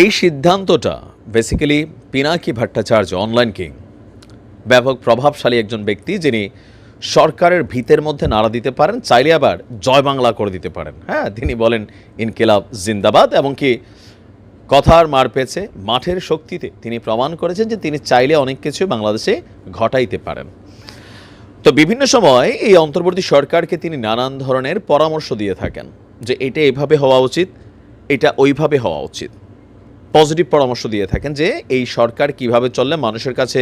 এই সিদ্ধান্তটা basically Pinaki Bhattacharya online king ব্যাপক প্রভাবশালী একজন ব্যক্তি যিনি সরকারের ভিতের মধ্যে নাড়া দিতে পারেন, চাইলে আবার জয় বাংলা করে দিতে পারেন। হ্যাঁ তিনি বলেন, ইনকিলাব জিন্দাবাদ এমনকি কথার মার পেয়েছে মাঠের শক্তিতে তিনি প্রমাণ করেছেন যে তিনি চাইলে অনেক কিছু বাংলাদেশে ঘটাইতে পারেন। তো বিভিন্ন সময় এই অন্তর্বর্তী সরকারকে তিনি নানান ধরনের পরামর্শ দিয়ে থাকেন যে এটা এভাবে হওয়া উচিত, এটা ওইভাবে হওয়া উচিত। পজিটিভ পরামর্শ দিয়ে থাকেন যে এই সরকার কীভাবে চললে মানুষের কাছে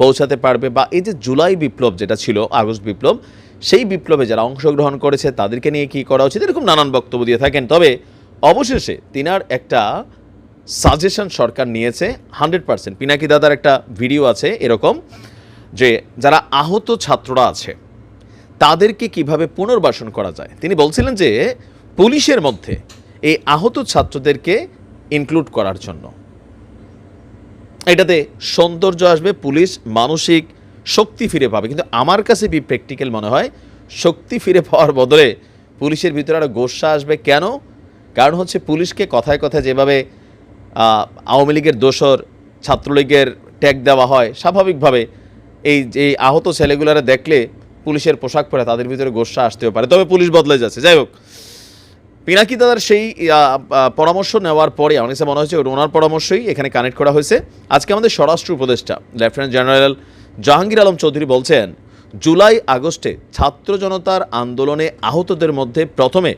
পৌঁছাতে পারবে বা এই যে জুলাই বিপ্লব যেটা ছিল, আগস্ট বিপ্লব, সেই বিপ্লবে যারা অংশগ্রহণ করেছে তাদেরকে নিয়ে কি করা উচিত? এরকম নানান বক্তব্য দিয়ে থাকেন। তবে অবশেষে তিনার একটা সাজেশন সরকার নিয়েছে হান্ড্রেড পার্সেন্ট পিনাকি দাদার একটা ভিডিও আছে এরকম যে যারা আহত ছাত্ররা আছে, তাদেরকে কীভাবে পুনর্বাসন করা যায়? তিনি বলছিলেন যে পুলিশের মধ্যে এই আহত ছাত্রদেরকে ইনক্লুড করার জন্য। এটাতে সৌন্দর্য আসবে, পুলিশ মানসিক শক্তি ফিরে পাবে। কিন্তু আমার কাছে বি প্র্যাকটিক্যাল মনে হয়, শক্তি ফিরে পাওয়ার বদলে পুলিশের ভিতরে আরও গোসা আসবে। কেন? কারণ হচ্ছে পুলিশকে কথায় কথায় যেভাবে আওয়ামী লীগের দোসর, ছাত্রলীগের ট্যাগ দেওয়া হয়, স্বাভাবিকভাবে এই যে আহত ছেলেগুলারা দেখলে পুলিশের পোশাক পরে তাদের ভিতরে গোসা আসতেও পারে। তবে পুলিশ বদলে যাচ্ছে। যাই হোক পিনাকি দাদার সেই পরামর্শ নেওয়ার পরে, আমার কাছে মনে হচ্ছে ওনার পরামর্শই এখানে কানেক্ট করা হয়েছে। আজকে আমাদের স্বরাষ্ট্র উপদেষ্টা লেফটেন্যান্ট জেনারেল জাহাঙ্গীর আলম চৌধুরী বলছেন, জুলাই আগস্টে ছাত্র জনতার আন্দোলনে আহতদের মধ্যে প্রথমে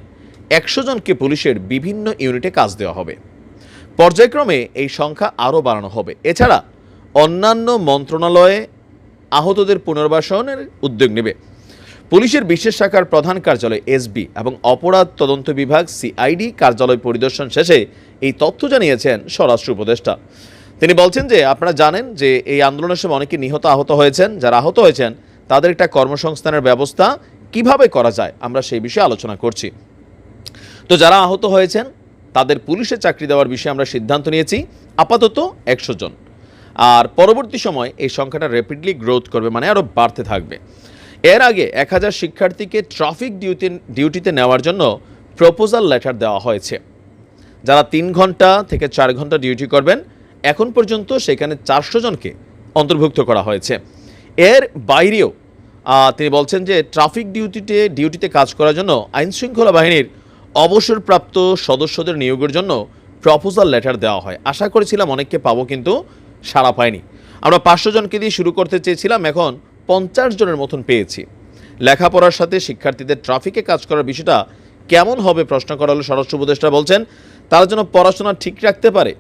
একশো জনকে পুলিশের বিভিন্ন ইউনিটে কাজ দেওয়া হবে। পর্যায়ক্রমে এই সংখ্যা আরও বাড়ানো হবে। এছাড়া অন্যান্য মন্ত্রণালয়ে আহতদের পুনর্বাসনের উদ্যোগ নেবে। পুলিশের বিশেষ শাখার প্রধান কার্যালয় এসবি এবং অপরাধ তদন্ত বিভাগ সিআইডি কার্যালয় পরিদর্শন শেষে এই তথ্য জানিয়েছেন স্বরাষ্ট্র উপদেষ্টা। তিনি বলছেন যে, আপনারা জানেন যে এই আন্দোলনের সময় অনেকে নিহত আহত হয়েছেন। যারা আহত হয়েছেন, তাদের একটা কর্মসংস্থানের ব্যবস্থা কীভাবে করা যায়, আমরা সেই বিষয়ে আলোচনা করছি। তো যারা আহত হয়েছেন, তাদের পুলিশে চাকরি দেওয়ার বিষয়ে আমরা সিদ্ধান্ত নিয়েছি। আপাতত একশো জন। আর পরবর্তী সময় এই সংখ্যাটা র্যাপিডলি গ্রোথ করবে মানে আরও বাড়তে থাকবে। এর আগে এক হাজার শিক্ষার্থীকে ট্রাফিক ডিউটি ডিউটিতে নেওয়ার জন্য প্রপোজাল লেটার দেওয়া হয়েছে। যারা তিন ঘণ্টা থেকে চার ঘণ্টা ডিউটি করবেন, এখন পর্যন্ত সেখানে চারশো জনকে অন্তর্ভুক্ত করা হয়েছে। এর বাইরেও তিনি বলছেন যে ট্রাফিক ডিউটিতে ডিউটিতে কাজ করার জন্য আইনশৃঙ্খলা বাহিনীর অবসরপ্রাপ্ত সদস্যদের নিয়োগের জন্য প্রপোজাল লেটার দেওয়া হয়। আশা করেছিলাম অনেককে পাবো, কিন্তু সাড়া পায়নি আমরা পাঁচশো জনকে দিয়ে শুরু করতে চেয়েছিলাম, এখন পঞ্চাশ জনের মতন পেয়েছি। লেখাপড়ার সাথে শিক্ষার্থীদের ট্রাফিকে কাজ করার বিষয়টা কেমন হবে প্রশ্ন করা হলে স্বরাষ্ট্র উপদেষ্টা বলছেন, তারা যেন পড়াশোনা ঠিক রাখতে পারে।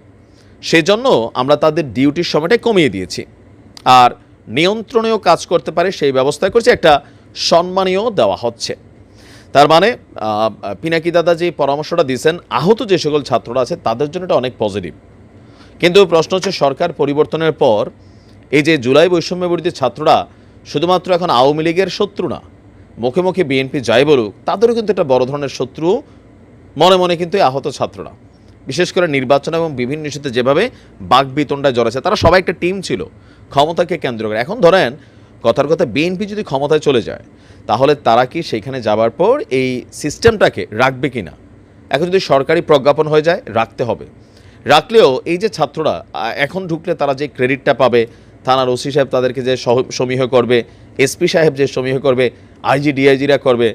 সেজন্য আমরা তাদের ডিউটির সময়টা কমিয়ে দিয়েছি। আর নিয়ন্ত্রণেও কাজ করতে পারে সেই ব্যবস্থা করছে একটা সম্মানীয় দেওয়া হচ্ছে। তার মানে পিনাকি দাদা যে পরামর্শটা দিয়েছেন, আহত যে সকল ছাত্ররা আছে, তাদের জন্য এটা অনেক পজিটিভ কিন্তু প্রশ্ন হচ্ছে, সরকার পরিবর্তনের পর এই যে জুলাই বৈষম্য ছাত্ররা শুধুমাত্র এখন আওয়ামী লীগের শত্রু না, মুখে মুখে বিএনপি যাই বলুক, তাদেরও কিন্তু একটা বড় ধরনের শত্রু, মনে মনে কিন্তু আহত ছাত্ররা। বিশেষ করে নির্বাচন এবং বিভিন্ন ইস্যুতে যেভাবে বাকবিতণ্ডায় জড়াচ্ছে, তারা সবাই একটা টিম ছিল, ক্ষমতাকে কেন্দ্র করে। এখন ধরেন, কথার কথা, বিএনপি যদি ক্ষমতায় চলে যায়, তাহলে তারা কি সেইখানে যাবার পর এই সিস্টেমটাকে রাখবে কি না এখন যদি সরকারি প্রজ্ঞাপন হয়ে যায়, রাখতে হবে। রাখলেও এই যে ছাত্ররা এখন ঢুকলে তারা যে ক্রেডিটটা পাবে থানার ওসি সাহেব তাদেরকে যে সমীহ করবে, এসপি সাহেব যে সমীহ করবে, আইজি, ডিআইজিরা করবে,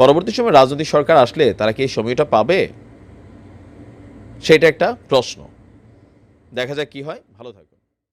পরবর্তী সময় রাজনৈতিক সরকার আসলে তারা কি এই সময়টা পাবে? সেটা একটা প্রশ্ন। দেখা যাক কি হয়। ভালো থাকবে